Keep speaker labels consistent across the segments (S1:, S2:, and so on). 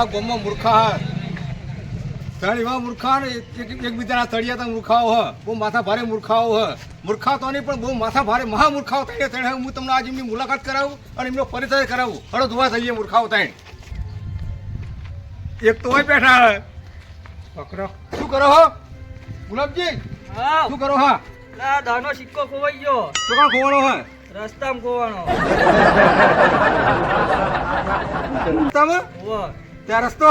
S1: આ મૂર્ખા ત્રણ એવા મૂર્ખા ને એક- એક- એકબીજાના તળિયા તો મૂર્ખાઓ હ. બહુ માથા ભારે મૂર્ખાઓ હ. મૂર્ખા તો નહીં પણ બહુ માથા ભારે મહા મૂર્ખાઓ તણે તણે હું તમને આજ એમની મુલાકાત કરાવું અને એમનો પરિચય કરાવું. હળો ધોવા થઈએ મૂર્ખાઓ તણે એક તો હોય બેઠા પકડો. શું કરો હો? ગુલાબજી
S2: હા.
S1: શું કરો હા?
S2: આ દાનો સિક્કો ખોવાઈ ગયો.
S1: તો કોણ ખોવાનો હે?
S2: રસ્તામાં ખોવાનો.
S1: તમે
S2: હોવે.
S1: ત્યાં રસ્તો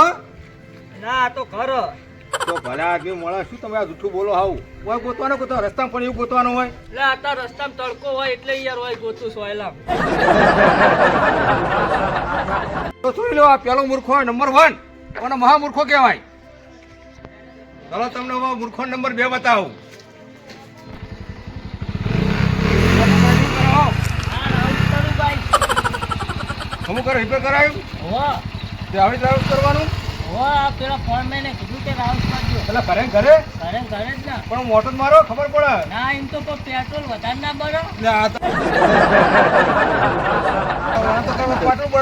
S2: ના આ તો ઘર
S1: તો ભલા આદમી મળે શું તમે આ જૂઠું બોલો હાવ? હોય ગોતવાનો ગોતો રસ્તામાં પણ એવું ગોતવાનું હોય?
S2: એટલે આ તો રસ્તામાં તડકો હોય એટલે યાર હોય ગોતું સોયલા
S1: તો જોઈ લો આ પેલો મૂર્ખો નંબર વન. કોને મહામૂર્ખો કહેવાય? ચાલો તમને હવે મૂર્ખો નંબર બે બતાવું. અમુક રિપેર કરાયું? તે આવી ડ્રાઈવ કરવાનું?
S2: પેલા ફોન મેં કીધું કે રાઉન્ડ કરજો
S1: પેલા ઘરે ઘરે?
S2: ઘરે ઘરે જ ના.
S1: પણ મોટો મારો ખબર પડે?
S2: ના એમ તો પેટ્રોલ વધારે ના બરો
S1: ને તો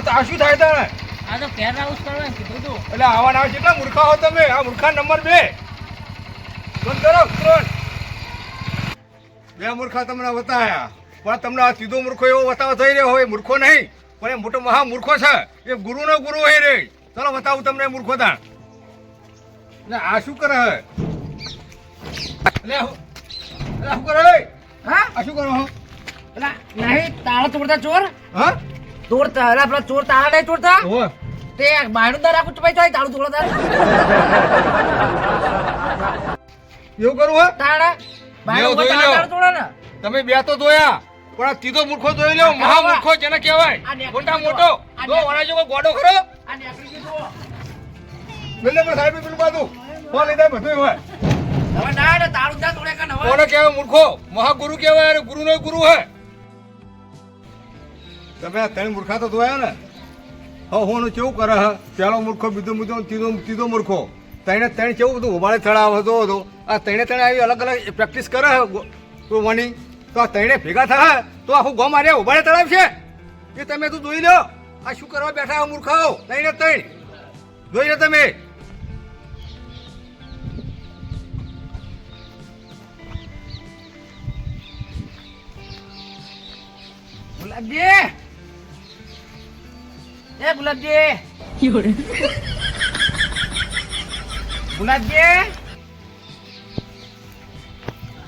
S1: આ આ શું થાય તાણે
S2: આ તો પેર હાઉસ કરવા કીધું તું.
S1: એટલે આવા ના કેટલા મૂર્ખા હો તમે? આ મૂર્ખા નંબર બે. બંધ કરો બે મૂર્ખા તમને બતાયા. પણ તમને આ સીધો મૂર્ખો એવો બતાવો થઈ રહ્યો હોય મૂર્ખો નહીં. પણ એ મોટો મહા મૂર્ખો છે. એ ગુરુનો ગુરુ હોય રે. ચલો બતાવું તમને મૂર્ખો તા ને આ શું કરે હે? શું કરે હા? આ શું કરો હો?
S3: નહીં તાળા તોડતા ચોર?
S1: હા?
S3: તોડતા અલા પેલા ચોર તાળા નહીં તોડતા?
S1: હો
S3: તે બાયણું દર રાખું તો થાય તાળું તોડતા?
S1: એવું કરું હે?
S3: તાળા? બાયણું. તાળા તોડે ને.
S1: તમે બે તો જોયા પણ તીધો મૂર્ખો જોઈ લો મહા મૂર્ખો જેને કહેવાય. મોટા મોટો.
S3: તો
S1: જો
S3: નેકળી
S1: જેવો ગોડો ખરો. એટલે પણ સાહેબ પેલું બાજુ. ફોન લીધા બધું હોય.
S3: કાન હવે
S1: કોને કહેવાય મૂર્ખો? મહાગુરુ કહેવાય અરે ગુરુ નો ગુરુ હે. તમે આ ત્રણ મૂર્ખા તો જોયા ને? હવે હું કેવું કરે હે? પેલો મૂર્ખો બીજો બીજો ત્રીજો ત્રીજો મૂર્ખો. ત્રણે ત્રણ કેવું બધું ઉભાળે ચડાવ હતો આ ત્રણે ત્રણે આવી અલગ અલગ પ્રેક્ટિસ કરે હે તો વણી. તો આ ત્રણે ભેગા થાય તો આખું ગોમ મારે ઉભાડે તળાવ છે એ તમે તો જોઈ લો આ શું કરવા બેઠા મૂર્ખાઓ? ત્રણે ત્રણ જોઈ લો તમે.
S3: ગુલાબજી. એ ગુલાબજી. ગુલાબજી.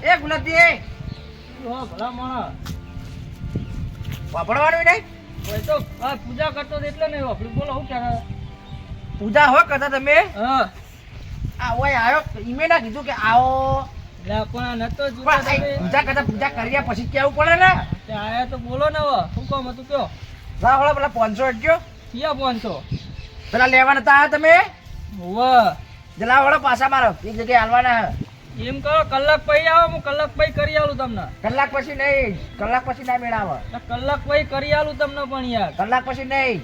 S3: એ ગુલાબજી. વાપરવાનું નહીં?
S2: હોય તો આ પૂજા કરતો હતો એટલે નહીં વાપર્યું. બોલો
S3: પૂજા હો કરતા તમે?
S2: હા.
S3: આ ઓય આવ્યો ઈમે ના કીધું કે આવો.
S2: પણ નતો જોતા તમે.
S3: પૂજા કરતા પૂજા કર્યા પછી કેવું પડે ને?
S2: આયા તો બોલો ને હવે. શું કામ હતું કયો?
S3: હળો પેલા પાંચસો અટક્યો.
S2: ક્યાં પાંચસો?
S3: પેલા લેવાના તા તમે?
S2: હોવે.
S3: જલા વળો પાછા મારો. એક જગ્યાએ હાલવાના હે.
S2: એમ કરો કલાક પછી આવો હું કલાક પછી કરી આલું તમને.
S3: કલાક પછી નહીં કલાક પછી ના મેળાવે.
S2: તો કલાક પછી કરી આલું તમને પણ યાર.
S3: કલાક પછી નહીં.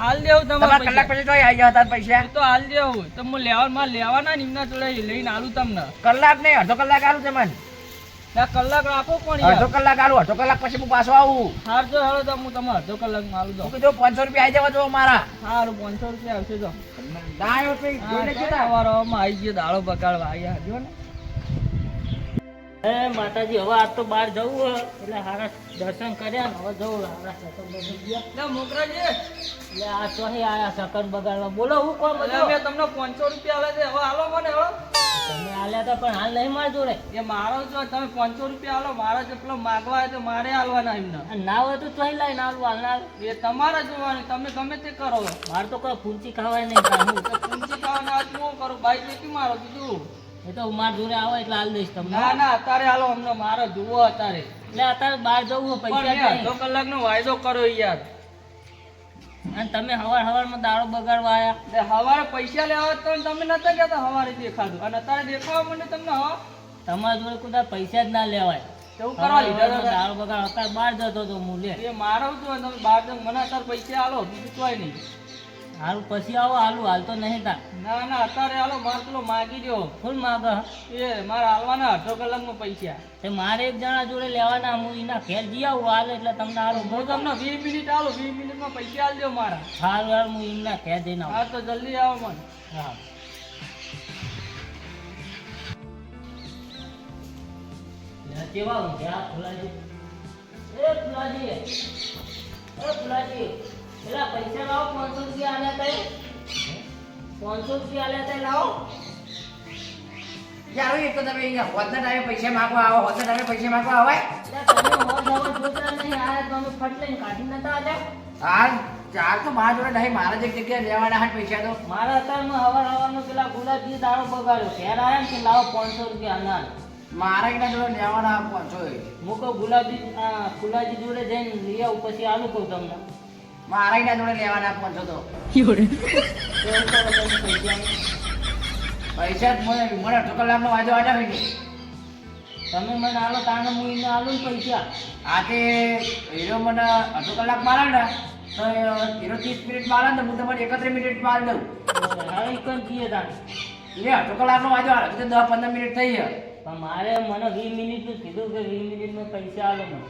S2: હાલ દેવું
S3: તમારા કલાક પછી જોઈ આવી જતા પૈસા.
S2: તો હાલ દેવું. તો હું લેવા માં લેવાના નિમના જોડે લઈને આલું તમને.
S3: કલાક નહીં અડધો કલાક આલું તમને
S2: કલાક રાખો પણ
S3: અડધો કલાક આલું અડધો કલાક પછી હું પાછો આવું.
S2: હાર હાલો તો હું તમારે અડધો કલાકમાં આલું દઉં.
S3: કીધું પાંચસો રૂપિયા આવી જવા જો મારા
S2: સારું પાંચસો રૂપિયા આવશે તો.
S3: ના આવ્યો તો
S2: આવી ગયો દાળો બગાડવા આવ્યા જો ને એ માતાજી હવે આજ તો બહાર જવું હે. એટલે હારા દર્શન કર્યા ને હવે જવું હારા સકન બગન ગયા. મોકરાજી એટલે આ તો આયા સકન બગાડવા. બોલો હું કોણ મેં તમને પાંચસો રૂપિયા આલે છે. હવે હાલો મને હવે તમે આલ્યા હતા પણ હાલ નહીં માર જોડે એ મારો છો તમે પાંચસો રૂપિયા આલો. મારા જે પેલો માગવા આવે તો મારે આલવાના એમને. ના હોય તો તોય લઈને આલવા હાલ એ તમારે જોવાનું તમે ગમે તે કરો. મારે તો કોઈ ફૂંચી ખાવાય નહીં. ફૂંચી ખાવાના હું કરું? બાઈક વેચી મારો કીધું એ તો માર જોડે આવો એટલે હાલ દઈશ તમને. ના ના અત્યારે હાલો અમને મારો જુઓ અત્યારે. એટલે અત્યારે બહાર જવું પૈસા અડધો કલાકનો વાયદો કરો યાર. અને તમે હવાર હવારમાં દાડો બગાડવા આયા? હવારે પૈસા લેવા તો તમે નતા કહેતા હવારે દેખાતું અને અત્યારે દેખાવા મને તમને હવા તમારા જોડે કુદા પૈસા જ ના લેવાય. એવું કરવા લીધા દાડો બગાડ અત્યારે બહાર જતો તો હું લે. એ મારો તો તમે બહાર મને અત્યારે પૈસા આલો બીજું કોઈ નહીં. હાલ પછી આવો હાલું હાલ તો નહીં તા
S4: ના ના અત્યારે હાલો માર પેલો માગી દ્યો.
S2: ફૂલ માગ.
S4: એ મારે હાલવાના અડધો કલાકમાં પૈસા.
S2: તે મારે એક જણા જોડે લેવાના હું એના ઘેર જઈ આવું હાલ એટલે તમને હારું
S4: હું તમને વીસ મિનિટ હાલો વીસ મિનિટમાં પૈસા આલજો દો મારા.
S2: હારું હાલ હું એમના ઘેર જઈને આવું.
S4: હા તો જલ્દી આવો મને.
S2: હા. કેવા ઊંઘ્યા ફુલાજી? એ ફુલાજી એ ફુલાજી. પેલા પૈસા લાવો પાંચસો રૂપિયા આલ્યા તઈ. પાંચસો રૂપિયા આલ્યા તઈ લાવો.
S3: યાર એક તો તમે અહીંયા હોદના ટાઈમે પૈસા માંગવા આવો હોદના ટાઈમે માંગવા આવે ચાર તો મારા જોડે નહીં મારા જ એક જગ્યાએ લેવાના હાથ પૈસા તો.
S2: મારા અત્યારમાં હવાર હવારમાં પેલા ગુલાબજી દાડો બગાડ્યો ઘેર આયા ને કે લાવો પાંચસો રૂપિયા
S3: મારા એકના જોડે લેવાના પહોંચો
S2: હું કહું ગુલાબજી ગુલાબજી જોડે જઈને લઈ આવું પછી આલું કહું તમને.
S3: મારા જોડે લેવાના પહોંચો તો? પૈસા જ મને મને અડધો કલાકનો વાંધો આડા હોય ને
S2: તમે મને આલો તાણે હું એને આલું ને પૈસા.
S3: આ તે હીરો મને અડધો કલાક મારે ને તો હીરો ત્રીસ મિનિટ મારે ને હું તમને એકત્રીસ મિનિટ માર દઉં.
S2: હવે ઈકન છીએ તાણે.
S3: એટલે અડધો કલાકનો વાંધો આવે તો દસ પંદર મિનિટ થઈ ગયા.
S2: પણ મારે મને વીસ મિનિટનું કીધું કે વીસ મિનિટમાં પૈસા આલો મને.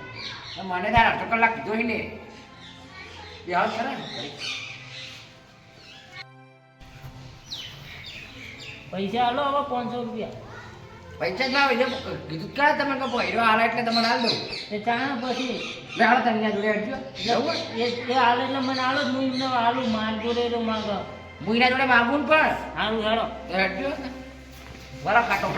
S3: મને તાર અડધો કલાક કીધો ને. હાલ કરે ને?
S2: પૈસા આલો હવે પાંચસો રૂપિયા.
S3: પૈસા જ ના હોય કીધું ક્યાં તમે કહો હીરો હાલે એટલે તમને હાલ દઉં.
S2: તે ચાણે પછી.
S3: હાલો તમે જોડે જવું
S2: એ હાલે એટલે મને આલો જ હું આલું માર જોડે તો માગ.
S3: હું એના જોડે માગું પણ.
S2: હેડો
S3: એ હટજો બરાબર કાટો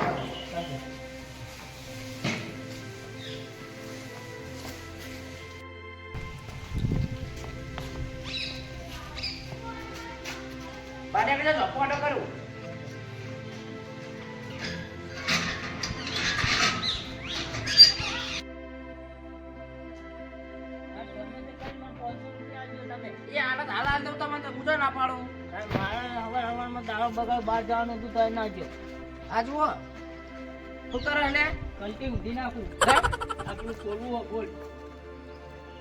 S2: મારે હવાર હવારમાં દાડો બગાડ બહાર જવાનું હતું તો ના ગયો
S3: આ જુઓ. શું કરે એટલે
S4: કલટી ઊંધી નાખું. આટલું ખોલવું હોય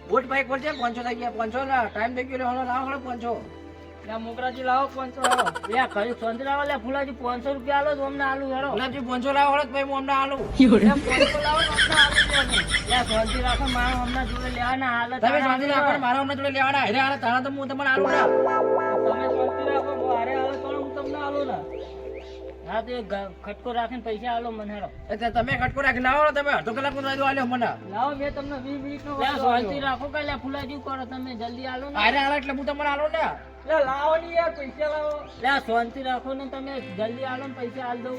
S4: ખોલ
S3: ભાઈ છે? પાંચસો થઈ ગયા. પાંચસો ટાઈમ થઈ ગયો લાવો પાંચસો.
S4: મોકરાજી લાવો પાંચસો લાવો.
S2: લે ખરી સંતરાવા લે ફુલાજી પાંચસો રૂપિયા આલો તો અમને આલુ
S3: પાંચસો લાવો હળો ભાઈ હું અમને આલુ.
S2: પાંચસો લાવો. લે રાખો મારો હમણાં જોડે લેવાના હાલત
S3: તમે શાંતિ રાખો મારા અમને જોડે લેવાના. હેરે હાલે તારા તો હું તમને આલુ ના.
S4: હા તો
S2: ખટકો રાખીને પૈસા આલો મને હારો
S3: એટલે તમે ખટકો રાખી લાવો તમે અડધો કલાક નો આલ્યો મને.
S4: લાવો મેં તમને વીસ
S2: મિનિટ
S4: નો
S2: શાંતિ રાખો કે લે ફુલાજી કરો તમે જલ્દી આલો ને.
S3: અરે આલો એટલે હું તમને આલો ને.
S4: લે લાવો ની યાર પૈસા લાવો.
S2: લે શાંતિ રાખો ને તમે જલ્દી આલો ને પૈસા આલ દઉં.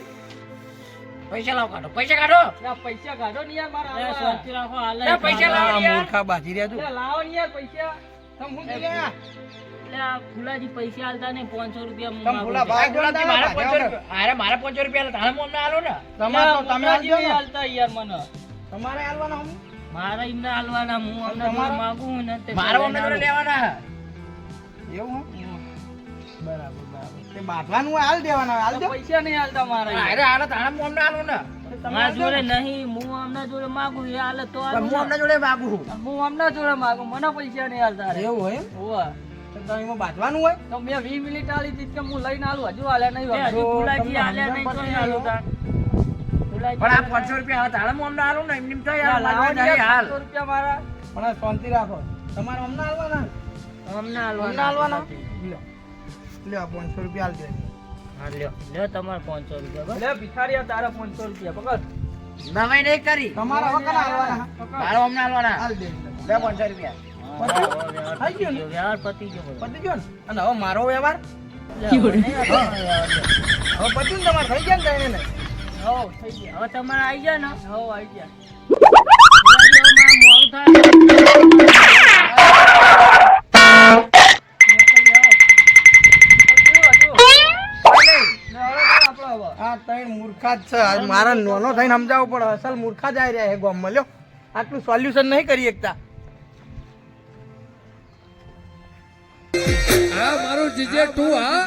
S3: પૈસા લાવો કાઢો પૈસા કાઢો.
S4: પૈસા કાઢો ને યાર મારા
S2: શાંતિ રાખો હાલે
S3: પૈસા લાવો મૂર્ખા બાજી રહ્યા
S4: લે લાવો ને યાર પૈસા. તમે હું કીધું?
S2: આ ફુલાજી પૈસા આલતા નહીં પાંચસો રૂપિયા
S1: ફુલા ભાઈ
S3: રૂપિયા મારે રૂપિયા અમને ને?
S4: આલતા યાર મને.
S1: તમારે
S2: મારે એમને હું અમને? ને
S3: અમને જોડે લેવાના
S1: એવું બરાબર બરાબર. તે બાંધવાનું હાલ દેવાના હાલ
S4: તો પૈસા નહીં મારા
S3: હું અમને ને.
S2: મારા જોડે નહીં હું અમને જોડે માગું એ હાલે તો
S3: હું અમને જોડે માગું.
S4: હું હમણાં જોડે માગું મને પૈસા નહીં હાલતા
S1: એવું હોય. તમે બાંધવાનું હોય?
S4: તો મેં વીસ મિનિટ આલી હતી કે હું લઈને આલું. હજુ આલ્યા નહીં
S2: હજુ ફુલાજી
S1: તમને
S2: નહીં
S1: સમજણ
S2: આલું તાર.
S3: પણ આ પાંચસો રૂપિયા હવે તારે હું અમને આલું ને એમ તો
S4: યાર,
S3: યાર
S4: લાવો
S3: લાગવા
S4: ને
S3: જાય
S4: યાર
S3: હાલ.
S4: પાંચસો રૂપિયા મારા.
S1: પણ શાંતિ રાખો. તમારે અમને હાલવાના
S2: અમને
S1: અમને
S2: હાલવાના
S1: હાલવાના લ્યો લ્યો પાંચસો રૂપિયા હાલ
S2: હા લ્યો. લ્યો તમારે પાંચસો રૂપિયા
S4: લે ભિખારીયા તારા પાંચસો રૂપિયા પકડ.
S3: નવાઈ નહીં કરી.
S1: તમારે હવે કના હાલવાના
S3: અમને આલવાના?
S1: હાલ દે
S3: લે પાંચસો રૂપિયા?
S2: વ્યવહાર પતી ગયો
S1: પતી ગયો ને? અને હવે મારો વ્યવહાર?
S2: હવે
S1: પત્યું તમારે? થઈ ગયા ને તેને
S4: હો થઈ ગયા.
S2: હવે તમારે આવી જાય ને?
S4: હો આવી ગયા.
S2: મોડું થાય
S1: આ ત્રણ મૂર્ખા જ છે. મારા નોનો થઈને સમજાવવું પડે. અસલ મૂર્ખા જ આવી રહ્યા છે ગોમ મળ્યો આટલું સોલ્યુશન નહીં કરી શકતા.
S5: જીજે ટુ હા?